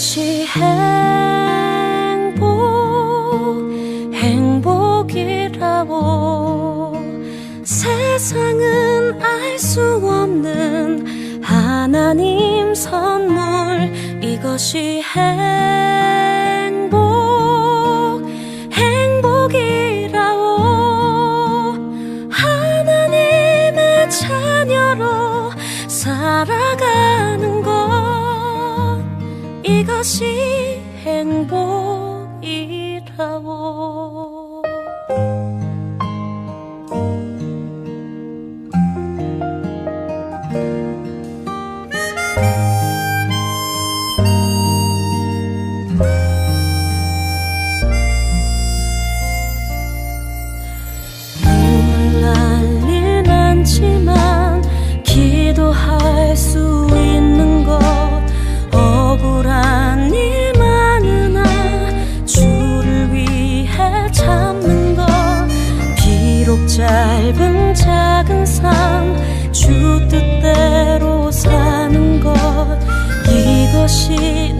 이것이 행복, 행복이라고. 세상은 알 수 없는 하나님 선물. 이것이 행복, 행복이라고. 하나님의 자녀로 살아가 것이 행복이라고 짧은 작은 삶 주 뜻대로 사는 것. 이것이